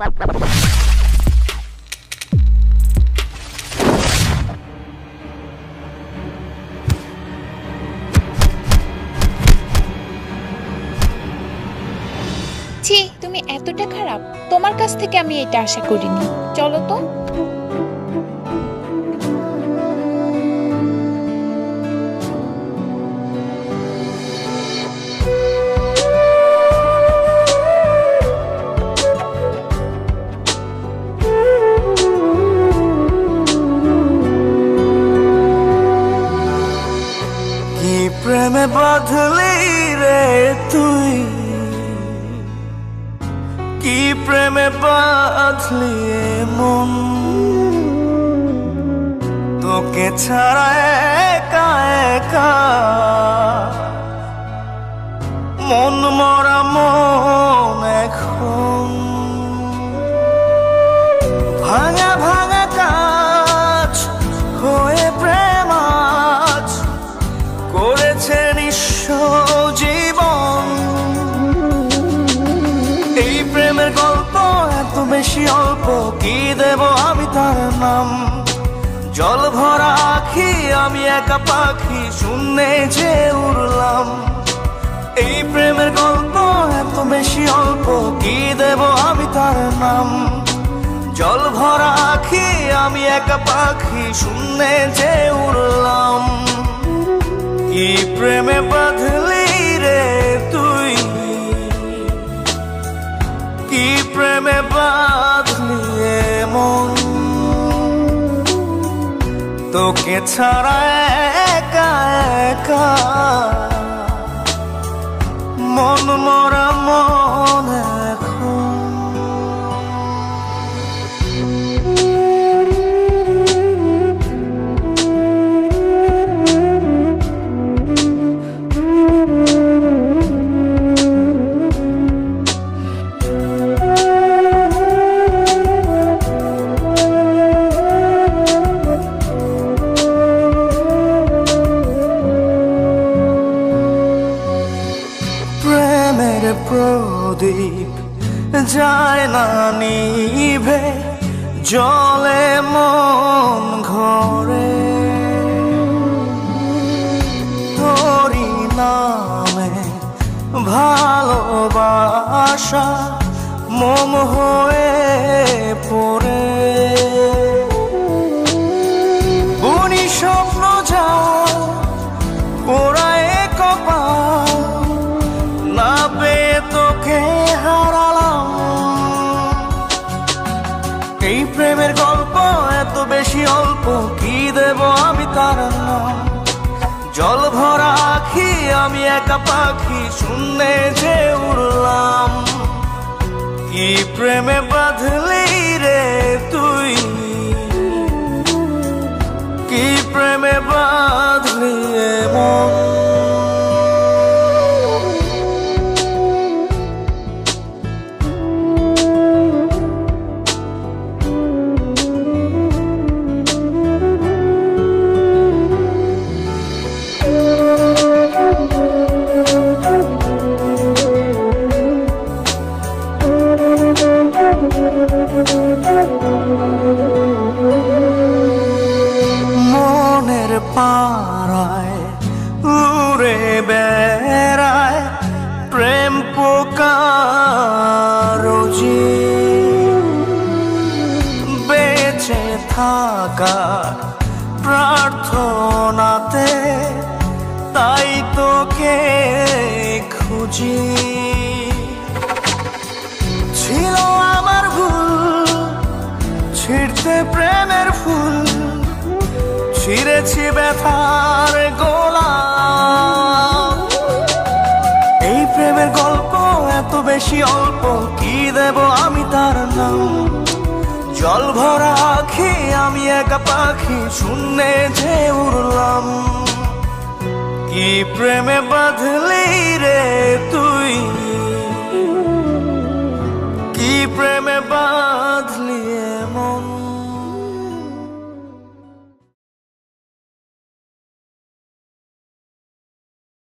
তুমি এতটা খারাপ। তোমার কাছ থেকে আমি এটা আশা করিনি। চলো তো। প্রেমে বাঁধলি রে তুই। কি প্রেমে বাঁধলি মন তোকে ছাড়া একা একা। মন মরা মন এখন। ভাঙা ভাঙা প্রেমের গল্প, এত বেশি অল্প। কি দেব আমি তার নাম? জল ভরা আখি, আমি একা পাখি, শূন্যে যে উড়লাম। এই প্রেমের গল্প, এত বেশি অল্প। কি দেব আমি তার নাম? জল ভরা আখি, আমি একা পাখি, শূন্যে যে উড়লাম। কি প্রেমে বাঁধলি তোকে ছাড়া একা একা মন মরা মন প্রদীপ যায় না নিভে জলে মন ঘরে। হরি নামে ভালোবাসা মম হয়ে দেব আমি তার জল ভরা আখি, আমি একা পাখি, শূন্যে যে উড়লাম। কি প্রেমে বাঁধলি পাড়ায়, উড়ে বেড়ায়, প্রেম পোকারজি বেঁচে থাকা প্রার্থনাতে তাই তোকে খুঁজি। ছিল আমার ভুল, ছিঁড়তে প্রেমের ফুল ছিঁড়েছি ব্যথার গোলা। এই প্রেমের গল্প এত বেশি অল্প, কি দেব আমি তার নাম? জল ভরা আখি, আমি একা পাখি, শূন্যে যে উড়লাম। কি প্রেমে বাঁধলি